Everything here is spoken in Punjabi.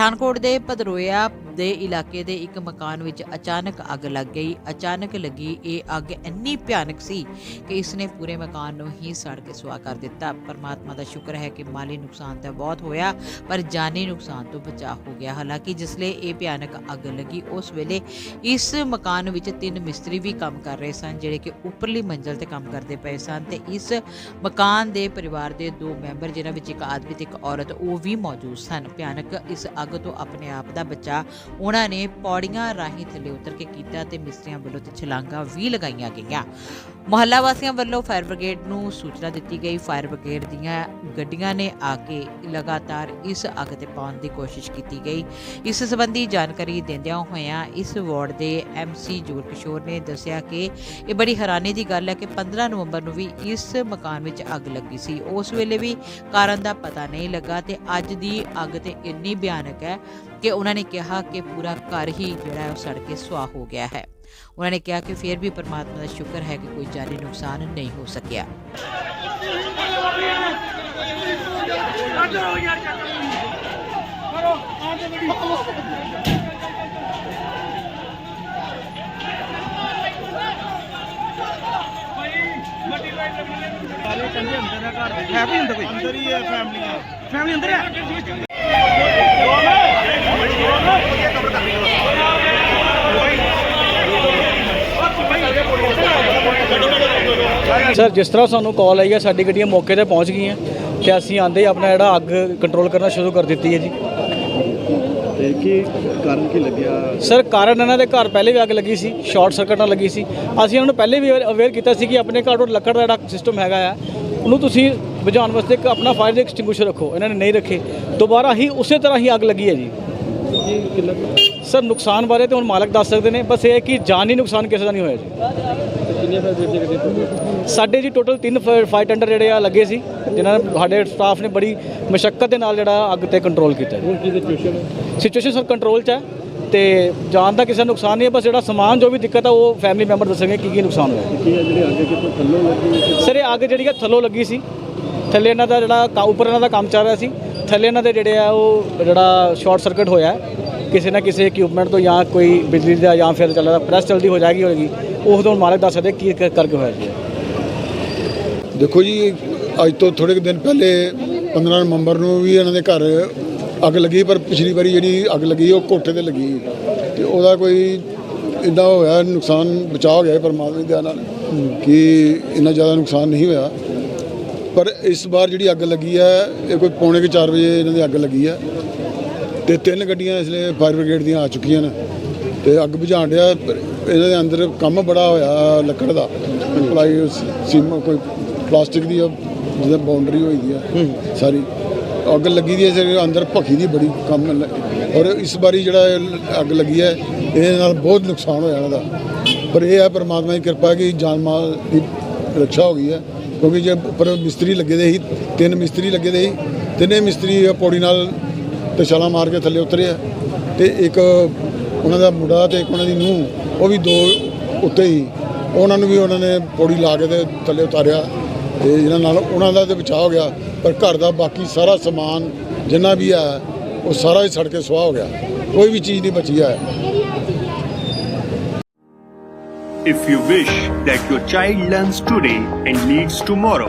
ਪਠਾਨਕੋਟ ਦੇ ਪਦਰੋਇਆ ਦੇ ਇਲਾਕੇ ਦੇ ਇੱਕ ਮਕਾਨ ਵਿੱਚ ਅਚਾਨਕ ਅੱਗ ਲੱਗ ਗਈ। ਅਚਾਨਕ ਲੱਗੀ, ਇਹ ਅੱਗ ਇੰਨੀ ਭਿਆਨਕ ਸੀ ਕਿ ਇਸ ਨੇ ਪੂਰੇ ਮਕਾਨ ਨੂੰ ਹੀ ਸੜ ਕੇ ਸੁਆਹ ਕਰ ਦਿੱਤਾ। ਪਰਮਾਤਮਾ ਦਾ ਸ਼ੁਕਰ ਹੈ ਕਿ ਮਾਲੀ ਨੁਕਸਾਨ ਤਾਂ ਬਹੁਤ ਹੋਇਆ, ਪਰ ਜਾਨੀ ਨੁਕਸਾਨ ਤੋਂ ਬਚਾਅ ਹੋ ਗਿਆ। ਹਾਲਾਂਕਿ ਜਿਸਲੇ ਇਹ ਭਿਆਨਕ ਅੱਗ ਲੱਗੀ, ਉਸ ਵੇਲੇ ਇਸ ਮਕਾਨ ਵਿੱਚ ਤਿੰਨ ਮਿਸਤਰੀ ਵੀ ਕੰਮ ਕਰ ਰਹੇ ਸਨ, ਜਿਹੜੇ ਕਿ ਉੱਪਰਲੀ ਮੰਜ਼ਲ ਤੇ ਕੰਮ ਕਰਦੇ ਪਏ ਸਨ ਤੇ ਇਸ ਮਕਾਨ ਦੇ ਪਰਿਵਾਰ ਦੇ ਦੋ ਮੈਂਬਰ, ਜਿਨ੍ਹਾਂ ਵਿੱਚ ਇੱਕ ਆਦਮੀ ਤੇ ਇੱਕ ਔਰਤ, ਉਹ ਵੀ ਮੌਜੂਦ ਸਨ। ਭਿਆਨਕ ਇਸ ਅੱਗ ਤੋਂ ਆਪਣੇ ਆਪ ਦਾ ਬਚਾਅ ਉਹਨਾਂ ਨੇ ਪੌੜੀਆਂ ਰਾਹੀਂ ਥੱਲੇ ਉਤਰ ਕੇ ਕੀਤਾ ਤੇ ਮਿਸਤਰੀਆਂ ਵੱਲੋਂ ਤੇ ਛਲਾਂਗਾਂ ਵੀ ਲਗਾਈਆਂ ਗਈਆਂ। ਮੁਹੱਲਾ ਵਾਸੀਆਂ ਵੱਲੋਂ ਫਾਇਰ ਬ੍ਰਿਗੇਡ ਨੂੰ ਸੂਚਨਾ ਦਿੱਤੀ ਗਈ। ਫਾਇਰ ਬ੍ਰਿਗੇਡ ਦੀਆਂ ਗੱਡੀਆਂ ਨੇ ਆ ਕੇ ਲਗਾਤਾਰ ਇਸ ਅੱਗ ਤੇ ਪਾਉਣ ਦੀ ਕੋਸ਼ਿਸ਼ ਕੀਤੀ ਗਈ। ਇਸ ਸੰਬੰਧੀ ਜਾਣਕਾਰੀ ਦਿੰਦਿਆਂ ਹੋਇਆਂ ਇਸ ਵਾਰਡ ਦੇ ਐਮਸੀ ਜੋਰ ਕਿਸ਼ੋਰ ਨੇ ਦੱਸਿਆ ਕਿ ਇਹ ਬੜੀ ਹੈਰਾਨੀ ਦੀ ਗੱਲ ਹੈ ਕਿ 15 ਨਵੰਬਰ ਨੂੰ ਵੀ ਇਸ ਮਕਾਨ ਵਿੱਚ ਅੱਗ ਲੱਗੀ ਸੀ। ਉਸ ਵੇਲੇ ਵੀ ਕਾਰਨ ਦਾ ਪਤਾ ਨਹੀਂ ਲੱਗਾ ਤੇ ਅੱਜ ਦੀ ਅੱਗ ਤੇ ਇੰਨੀ ਭਿਆਨਕ ਹੈ ਕਿ ਉਹਨਾਂ ਨੇ ਕਿਹਾ ਕਿ ਪੂਰਾ ਘਰ ਹੀ ਜਿਹੜਾ ਹੈ ਉਹ ਸੜ ਕੇ ਸੁਆਹ ਹੋ ਗਿਆ ਹੈ ਉਹਨਾਂ ਨੇ ਕਿਹਾ ਕਿ ਫਿਰ ਵੀ ਪਰਮਾਤਮਾ ਦਾ ਸ਼ੁਕਰ ਹੈ ਕਿ ਕੋਈ ਜਾਨੀ ਨੁਕਸਾਨ ਨਹੀਂ ਹੋ ਸਕਿਆ ਸਾਰੇ ਕਹਿੰਦੇ ਅੰਦਰ ਆ ਘਰ ਦੇ ਹੈ ਵੀ ਹੁੰਦਾ ਕੋਈ ਅੰਦਰ ਹੀ ਹੈ ਫੈਮਲੀਆਂ ਫੈਮਿਲੀ ਅੰਦਰ ਹੈ ਸਰ ਜਿਸ ਤਰ੍ਹਾਂ ਸਾਨੂੰ ਕਾਲ ਆਈ ਹੈ ਸਾਡੀ ਗੱਡੀਆਂ ਮੌਕੇ ਤੇ ਪਹੁੰਚ ਗਈਆਂ। ਤੇ ਅਸੀਂ ਆਂਦੇ ਆਪਣਾ ਜਿਹੜਾ ਅੱਗ ਕੰਟਰੋਲ ਕਰਨਾ ਸ਼ੁਰੂ ਕਰ ਦਿੱਤੀ ਹੈ ਜੀ। ਤੇ ਕੀ ਕਾਰਨ ਕੀ ਲੱਗਿਆ? ਸਰ ਕਾਰਨ ਇਹਨਾਂ ਦੇ ਘਰ ਪਹਿਲੇ ਵੀ ਅੱਗ ਲੱਗੀ ਸੀ ਸ਼ਾਰਟ ਸਰਕਟ ਨਾਲ ਲੱਗੀ ਸੀ। ਅਸੀਂ ਇਹਨਾਂ ਨੂੰ ਪਹਿਲੇ ਵੀ ਅਵੇਅਰ ਕੀਤਾ ਸੀ ਕਿ ਆਪਣੇ ਘਰ ਉਹ ਲੱਕੜ ਦਾ ਜਿਹੜਾ ਸਿਸਟਮ ਹੈਗਾ ਆ ਉਹਨੂੰ ਤੁਸੀਂ ਬੁਝਾਉਣ ਵਾਸਤੇ ਇੱਕ ਆਪਣਾ ਫਾਇਰ ਦੇ ਐਕਸਟਿੰਗੁਇਸ਼ਰ ਰੱਖੋ ਇਹਨਾਂ ਨੇ ਨਹੀਂ ਰੱਖੇ। ਦੁਬਾਰਾ ਹੀ ਉਸੇ ਤਰ੍ਹਾਂ ਹੀ ਅੱਗ ਲੱਗੀ ਹੈ ਜੀ। ਸਰ ਨੁਕਸਾਨ ਬਾਰੇ ਤੇ ਹੁਣ ਮਾਲਕ ਦੱਸ ਸਕਦੇ ਨੇ ਬਸ ਇਹ ਕਿ ਜਾਨੀ ਨੁਕਸਾਨ ਕਿਸੇ ਦਾ ਨਹੀਂ ਹੋਇਆ ਜੀ। ਕਿੰਨੇ ਫਾਇਰ ਬ੍ਰਿਗੇਡ ਦੇ ਗੱਡੀ ਸਾਡੇ ਜੀ ਟੋਟਲ ਤਿੰਨ ਫਾਇਰ ਟੈਂਡਰ ਜਿਹੜੇ ਆ ਲੱਗੇ ਸੀ ਜਿਨ੍ਹਾਂ ਨੇ ਸਾਡੇ ਸਟਾਫ ਨੇ ਬੜੀ ਮੁਸ਼ਕਲ ਦੇ ਨਾਲ ਜਿਹੜਾ ਅੱਗ ਤੇ ਕੰਟਰੋਲ ਕੀਤਾ ਹੁਣ ਕੀ ਸਿਚੁਏਸ਼ਨ ਹੈ? ਸਿਚੁਏਸ਼ਨ ਸਰ ਕੰਟਰੋਲ 'ਚ ਹੈ ਤੇ ਜਾਨ ਦਾ ਕਿਸੇ ਨੁਕਸਾਨ ਨਹੀਂ ਹੈ ਬਸ ਜਿਹੜਾ ਸਮਾਨ ਜੋ ਵੀ ਦਿੱਕਤ ਆ ਉਹ ਫੈਮਿਲੀ ਮੈਂਬਰ ਦੱਸਣਗੇ ਕੀ ਕੀ ਨੁਕਸਾਨ ਹੋਇਆ। ਸਰ ਇਹ ਅੱਗ ਜਿਹੜੀ ਆ ਥੱਲੋਂ ਲੱਗੀ ਸੀ। ਥੱਲੇ ਇਹਨਾਂ ਦਾ ਜਿਹੜਾ ਉੱਪਰ ਇਹਨਾਂ ਦਾ ਕੰਮ ਚੱਲ ਰਿਹਾ ਸੀ। ਥੱਲੇ ਇਹਨਾਂ ਦੇ ਜਿਹੜੇ ਆ ਉਹ ਜਿਹੜਾ ਸ਼ਾਰਟ ਸਰਕਟ ਹੋਇਆ ਹੈ। ਕਿਸੇ ਨਾ ਕਿਸੇ ਇਕਵਿਪਮੈਂਟ ਤੋਂ ਜਾਂ ਕੋਈ ਬਿਜਲੀ ਦਾ ਜਾਂ ਫਿਰ ਚੱਲਦਾ ਪ੍ਰੈਸ ਚਲਦੀ ਹੋ ਜਾਏਗੀ ਹੋਏਗੀ ਉਹ ਤੋਂ ਮਾਲਕ ਦੱਸ ਸਕਦੇ ਕੀ ਕ- ਕਰਕੇ ਹੋਇਆ ਜੀ। ਦੇਖੋ ਜੀ, ਅੱਜ ਤੋਂ ਥੋੜੇ ਕੁ ਦਿਨ ਪਹਿਲੇ 15 ਨਵੰਬਰ ਨੂੰ ਵੀ ਇਹਨਾਂ ਦੇ ਘਰ ਅੱਗ ਲੱਗੀ, ਪਰ ਪਿਛਲੀ ਵਾਰੀ ਜਿਹੜੀ ਅੱਗ ਲੱਗੀ ਉਹ ਕੋਠੇ ਤੇ ਲੱਗੀ। ਤੇ ਉਹਦਾ ਕੋਈ ਇੰਨਾ ਹੋਇਆ ਨੁਕਸਾਨ ਬਚਾ ਹੋ ਗਿਆ ਪਰਮਾਤਮਾ ਦੀ ਦਇਆ ਨਾਲ, ਕਿ ਇੰਨਾ ਜ਼ਿਆਦਾ ਨੁਕਸਾਨ ਨਹੀਂ ਹੋਇਆ। ਪਰ ਇਸ ਵਾਰ ਜਿਹੜੀ ਅੱਗ ਲੱਗੀ ਹੈ, ਇਹ ਕੋਈ ਪੌਣੇ ਕੁ 4 ਵਜੇ ਇਹਨਾਂ ਦੀ ਅੱਗ ਲੱਗੀ ਹੈ। ਤੇ ਤਿੰਨ ਗੱਡੀਆਂ ਇਸ ਲਈ ਫਾਇਰ ਬ੍ਰਿਗੇਡ ਦੀਆਂ ਆ ਚੁੱਕੀਆਂ ਨੇ। ਤੇ ਅੱਗ ਬੁਝਾਉਣ ਡਿਆ ਇਹਨਾਂ ਦੇ ਅੰਦਰ ਕੰਮ ਬੜਾ ਹੋਇਆ ਲੱਕੜ ਦਾ। ਪਲਾਈ ਸੀਮ ਕੋਈ ਪਲਾਸਟਿਕ ਦੀ ਜਿਹਦਾ ਬਾਉਂਡਰੀ ਹੋਈ ਦੀ ਆ ਸਾਰੀ। ਅੱਗ ਲੱਗੀ ਦੀ ਹੈ ਅੰਦਰ ਭੱਖੀ ਦੀ ਬੜੀ ਕੰਮ ਔਰ ਇਸ ਵਾਰੀ ਜਿਹੜਾ ਅੱਗ ਲੱਗੀ ਹੈ ਇਹਦੇ ਨਾਲ ਬਹੁਤ ਨੁਕਸਾਨ ਹੋਇਆ ਇਹਨਾਂ ਦਾ। ਪਰ ਇਹ ਹੈ ਪਰਮਾਤਮਾ ਦੀ ਕਿਰਪਾ ਕਿ ਜਾਨ ਮਾਲ ਦੀ ਰੱਖਿਆ ਹੋ ਗਈ ਹੈ ਕਿਉਂਕਿ ਜੇ ਉੱਪਰ ਮਿਸਤਰੀ ਲੱਗੇ ਦੇ ਸੀ ਤਿੰਨ ਮਿਸਤਰੀ ਲੱਗੇ ਦੇ ਸੀ ਤਿੰਨੇ ਮਿਸਤਰੀ ਪੌੜੀ ਨਾਲ ਤੇ ਛਾਲਾਂ ਮਾਰ ਕੇ ਥੱਲੇ ਉਤਰੇ ਆ ਤੇ ਇੱਕ ਉਹਨਾਂ ਦਾ ਮੁੰਡਾ ਤੇ ਇੱਕ ਉਹਨਾਂ ਦੀ ਨੂੰਹ ਉਹ ਵੀ ਦੋ ਉੱਤੇ ਹੀ। ਉਹਨਾਂ ਨੂੰ ਵੀ ਉਹਨਾਂ ਨੇ ਪੌੜੀ ਲਾ ਕੇ ਤੇ ਥੱਲੇ ਉਤਾਰਿਆ ਤੇ ਇਹਨਾਂ ਨਾਲ ਉਹਨਾਂ ਦਾ ਤੇ ਬਚਾਅ ਹੋ ਗਿਆ ਪਰ ਘਰ ਦਾ ਬਾਕੀ ਸਾਰਾ ਸਮਾਨ ਜਿੰਨਾ ਵੀ ਹੈ ਉਹ ਸਾਰਾ ਹੀ ਸੜ ਕੇ ਸੁਆਹ ਹੋ ਗਿਆ। ਕੋਈ ਵੀ ਚੀਜ਼ ਨਹੀਂ ਬਚੀ ਹੈ If you wish that your child learns today and leads tomorrow,